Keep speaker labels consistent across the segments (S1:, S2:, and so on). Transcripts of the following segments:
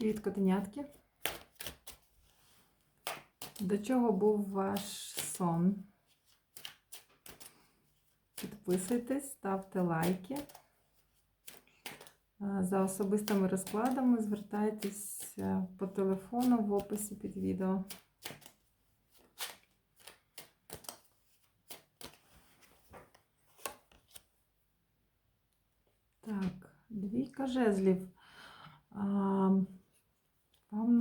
S1: Привіт, котенятки. До чого був ваш сон? Підписуйтесь, ставте лайки. За особистими розкладами звертайтесь е, по телефону в описі під відео. Так, двійка жезлів.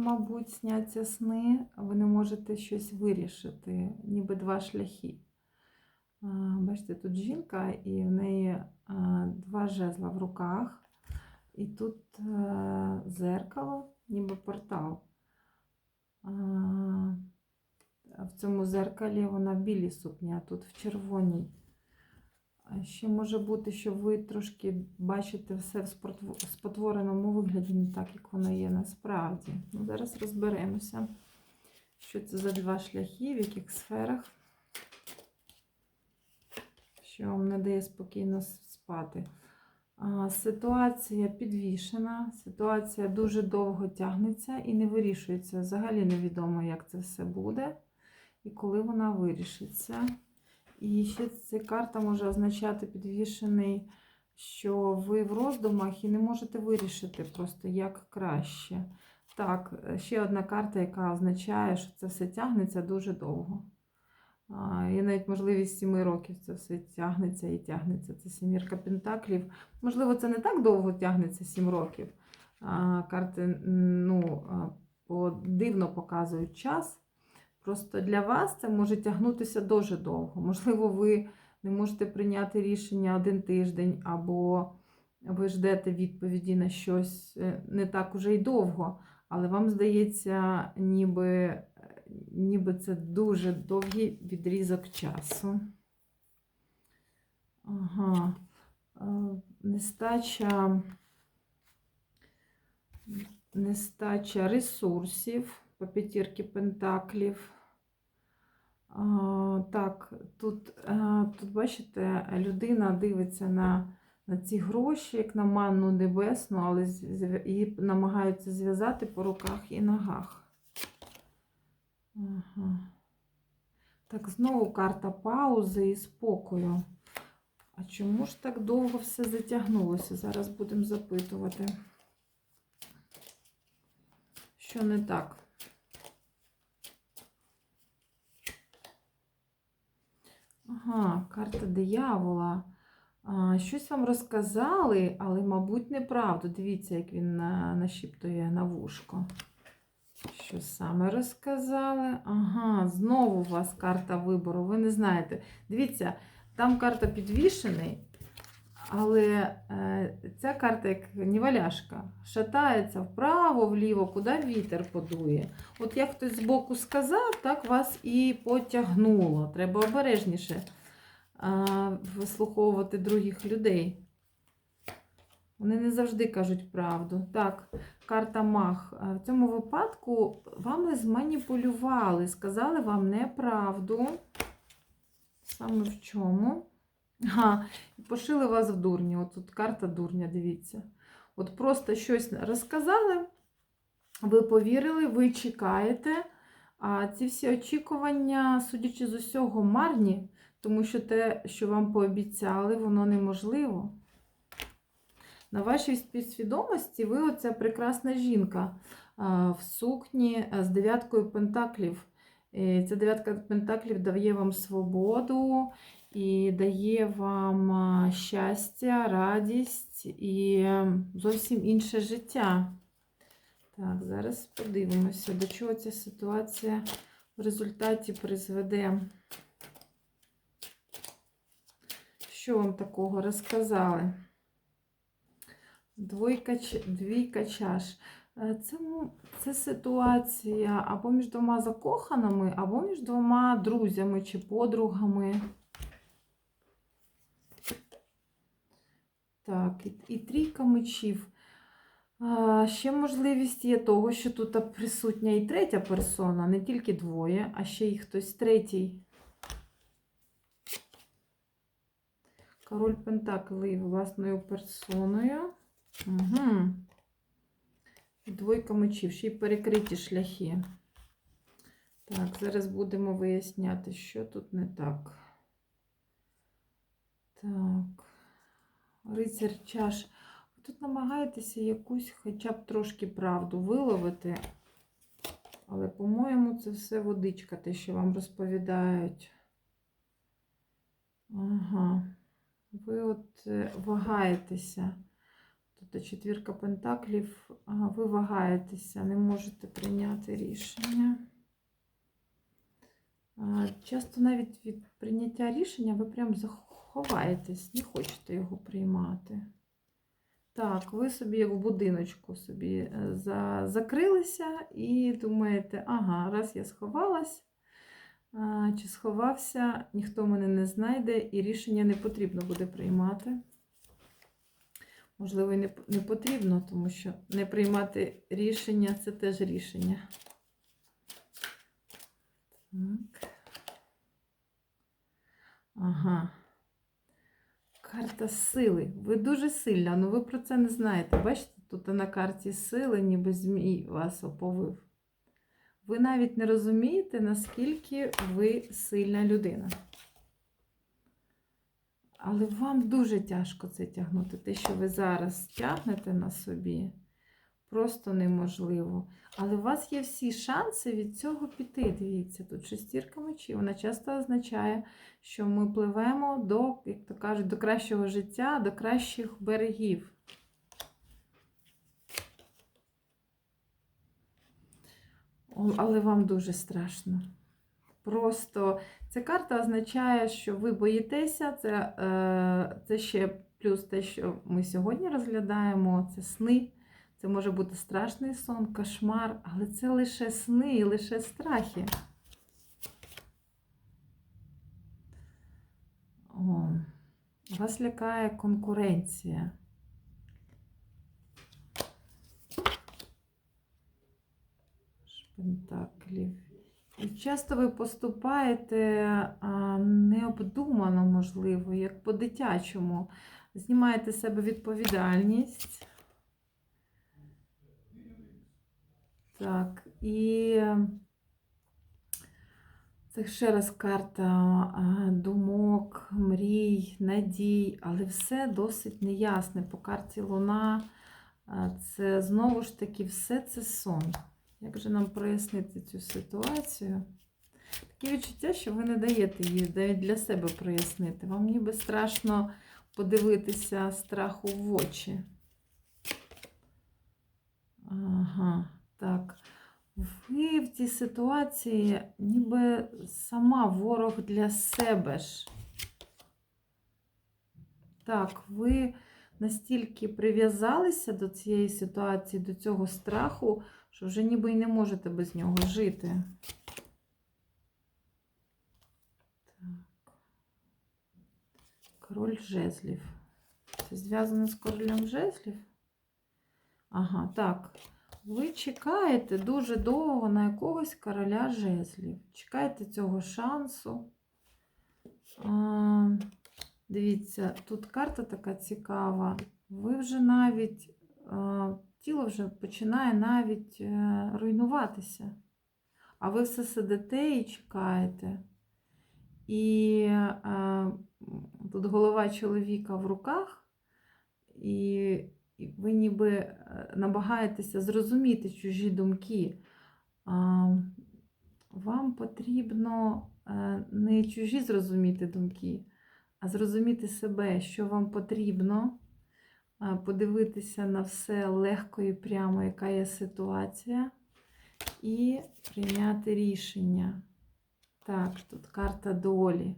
S1: Мабуть, сняться сни, ви не можете щось вирішити, ніби два шляхи. Бачите, тут жінка, і в неї два жезла в руках, і тут е, зеркало, ніби портал. В цьому зеркалі вона в білій сукні, а тут в червоній. Ще може бути, що ви трошки бачите все в спотвореному вигляді, не так, як воно є насправді. Ну, зараз розберемося, що це за два шляхи, в яких сферах, що вам не дає спокійно спати. Ситуація підвішена, ситуація дуже довго тягнеться і не вирішується. Взагалі невідомо, як це все буде і коли вона вирішиться. І ще ця карта може означати підвішений, що ви в роздумах і не можете вирішити просто як краще. Так, ще одна карта, яка означає, що це все тягнеться дуже довго. Є навіть можливість 7 років це все тягнеться і тягнеться. Це сімірка пентаклів. Можливо, це не так довго тягнеться 7 років. Карти ну, дивно показують час. Просто для вас це може тягнутися дуже довго. Можливо, ви не можете прийняти рішення один тиждень, або ви ждете відповіді на щось е, не так уже й довго, але вам здається, ніби, ніби це дуже довгий відрізок часу. Ага. Е, Нестача, нестача ресурсів по п'ятірки пентаклів. Так, тут, тут, бачите, людина дивиться на, на ці гроші, як на манну небесну, але її намагаються зв'язати по руках і ногах. Ага. Так, знову карта паузи і спокою. А чому ж так довго все затягнулося? Зараз будемо запитувати. Що не так? Ага, карта диявола. Щось вам розказали, але, мабуть, неправду. Дивіться, як він на, нашіптує на вушко. Що саме розказали? Ага, знову у вас карта вибору. Ви не знаєте. Дивіться, там карта підвішений, але е, ця карта як ніваляшка. Шатається вправо, вліво, куди вітер подує. От як хтось збоку сказав, так вас і потягнуло. Треба обережніше вислуховувати других людей. Вони не завжди кажуть правду. Так, карта мах. В цьому випадку вами зманіпулювали, сказали вам неправду. Саме в чому? Ага, пошили вас в дурні. От тут карта дурня, дивіться. От просто щось розказали, ви повірили, ви чекаєте. А ці всі очікування, судячи з усього, марні, тому що те, що вам пообіцяли, воно неможливо. На вашій підсвідомості ви оця прекрасна жінка в сукні з дев'яткою пентаклів. Ця дев'ятка пентаклів дає вам свободу і дає вам щастя, радість і е, зовсім інше життя. Так, зараз подивимося, до чого ця ситуація в результаті призведе. Що вам такого розказали? Двойка, двійка чаш. Е, Це, це ситуація або між двома закоханими, або між двома друзями чи подругами. Так, і, і трійка мечів. А, ще можливість є того, що тут присутня і третя персона, не тільки двоє, а ще й хтось третій. Король Пентаклей власною персоною. Угу. двойка мечів, ще й перекриті шляхи. Так, зараз будемо виясняти, що тут не так. Так. Рицар чаш. Тут намагаєтеся якусь хоча б трошки правду виловити. Але, по-моєму, це все водичка, те, що вам розповідають. Ага. Ви от е, вагаєтеся. Тут четвірка пентаклів, ви вагаєтеся, не можете прийняти рішення. Часто навіть від прийняття рішення ви прям заховаєтесь, не хочете його приймати. Так, ви собі як в будиночку собі е, закрилися і думаєте, ага, раз я сховалась, чи сховався, ніхто мене не знайде, і рішення не потрібно буде приймати. Можливо, і не, потрібно, тому що не приймати рішення це теж рішення. Так. Ага. Карта сили. Ви дуже сильна, але ви про це не знаєте. Бачите, тут на карті сили, ніби змій вас оповив. Ви навіть не розумієте, наскільки ви сильна людина. Але вам дуже тяжко це тягнути. Те, що ви зараз тягнете на собі, просто неможливо. Але у вас є всі шанси від цього піти. Дивіться, тут шестірка мечів. Вона часто означає, що ми пливемо до, як то кажуть, до кращого життя, до кращих берегів. Але вам дуже страшно. Просто ця карта означає, що ви боїтеся. Це, е, це ще плюс те, що ми сьогодні розглядаємо, це сни. Це може бути страшний сон, кошмар, але це лише сни і лише страхи. О, вас лякає конкуренція. Пентаклів. І часто ви поступаєте необдумано, можливо, як по-дитячому. Знімаєте з себе відповідальність. Так, і це ще раз карта думок, мрій, надій, але все досить неясне. По карті Луна це знову ж таки все це сон. Як же нам прояснити цю ситуацію? Таке відчуття, що ви не даєте її навіть для себе прояснити. Вам ніби страшно подивитися страху в очі. Ага, так. Ви в цій ситуації ніби сама ворог для себе ж. Так, ви настільки прив'язалися до цієї ситуації, до цього страху, що вже ніби й не можете без нього жити. Так. Король жезлів. Це зв'язано з королем жезлів? Ага, так. Ви чекаєте дуже довго на якогось короля жезлів. Чекаєте цього шансу. А, дивіться, тут карта така цікава. Ви вже навіть, а, тіло вже починає навіть е, руйнуватися. А ви все сидите і чекаєте. І а, тут голова чоловіка в руках, і ви ніби е, намагаєтеся зрозуміти чужі думки. А, Вам потрібно е, не чужі зрозуміти думки, а зрозуміти себе, що вам потрібно, подивитися на все легко і прямо, яка є ситуація, і прийняти рішення. Так, тут карта долі.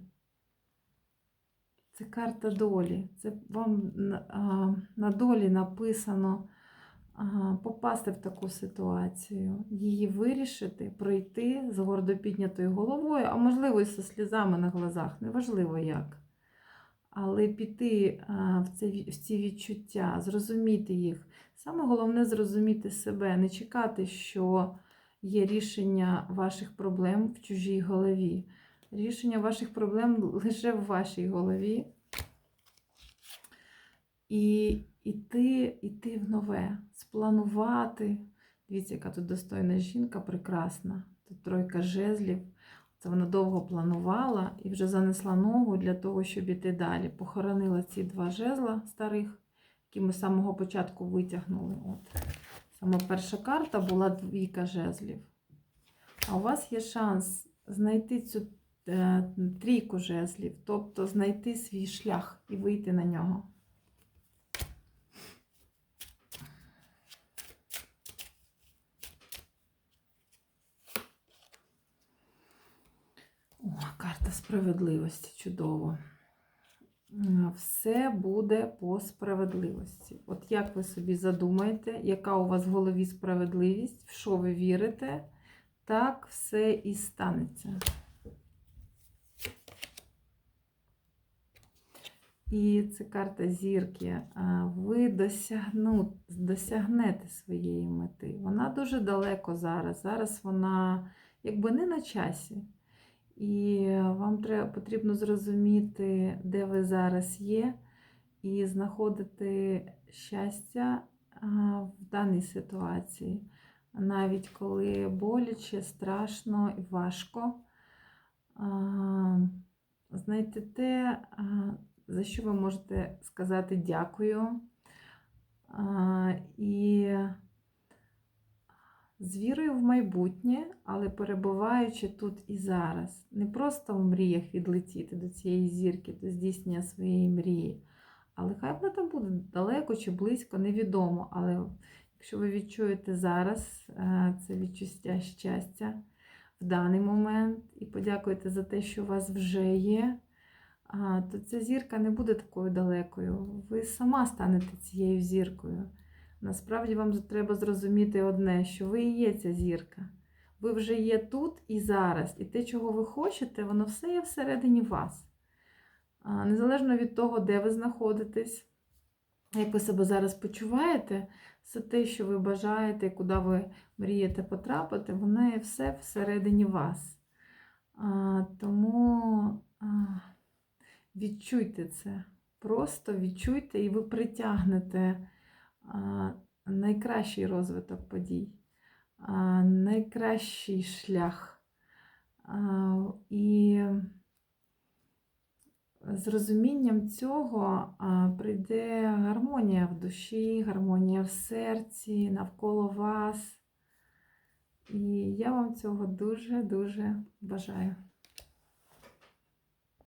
S1: Це карта долі. Це вам на- долі написано попасти в таку ситуацію, її вирішити, пройти з гордо піднятою головою, а можливо, і зі сльозами на глазах, неважливо як. Але піти в, в ці відчуття, зрозуміти їх. Саме головне зрозуміти себе, не чекати, що є рішення ваших проблем в чужій голові. Рішення ваших проблем лише в вашій голові. І іти, іти в нове, спланувати, Дивіться, яка тут достойна жінка, прекрасна. Тут тройка жезлів. Це вона довго планувала і вже занесла ногу для того, щоб іти далі. Похоронила ці два жезла старих, які ми з самого початку витягнули. От. Саме перша карта була двійка жезлів. А у вас є шанс знайти цю е, трійку жезлів, тобто знайти свій шлях і вийти на нього. О, карта справедливості, чудово. Все буде по справедливості. От як ви собі задумаєте, яка у вас в голові справедливість, в що ви вірите, так все і станеться. І це карта зірки. Ви досягну, досягнете своєї мети. Вона дуже далеко зараз. Зараз вона якби не на часі. І вам треба, потрібно зрозуміти, де ви зараз є, і знаходити щастя в даній ситуації. Навіть коли боляче, страшно і важко. Знайти те, за що ви можете сказати дякую. І з вірою в майбутнє, але перебуваючи тут і зараз. Не просто в мріях відлетіти до цієї зірки, до здійснення своєї мрії. Але хай вона там буде далеко чи близько, невідомо. Але якщо ви відчуєте зараз е, це відчуття щастя в даний момент і подякуєте за те, що у вас вже є, то ця зірка не буде такою далекою. Ви сама станете цією зіркою. Насправді вам треба зрозуміти одне, що ви і є ця зірка. Ви вже є тут і зараз. І те, чого ви хочете, воно все є всередині вас. Незалежно від того, де ви знаходитесь, як ви себе зараз почуваєте, все те, що ви бажаєте, куди ви мрієте потрапити, воно є все всередині вас. Тому відчуйте це. Просто відчуйте, і ви притягнете найкращий розвиток подій, найкращий шлях. І з розумінням цього прийде гармонія в душі, гармонія в серці, навколо вас. І я вам цього дуже-дуже бажаю.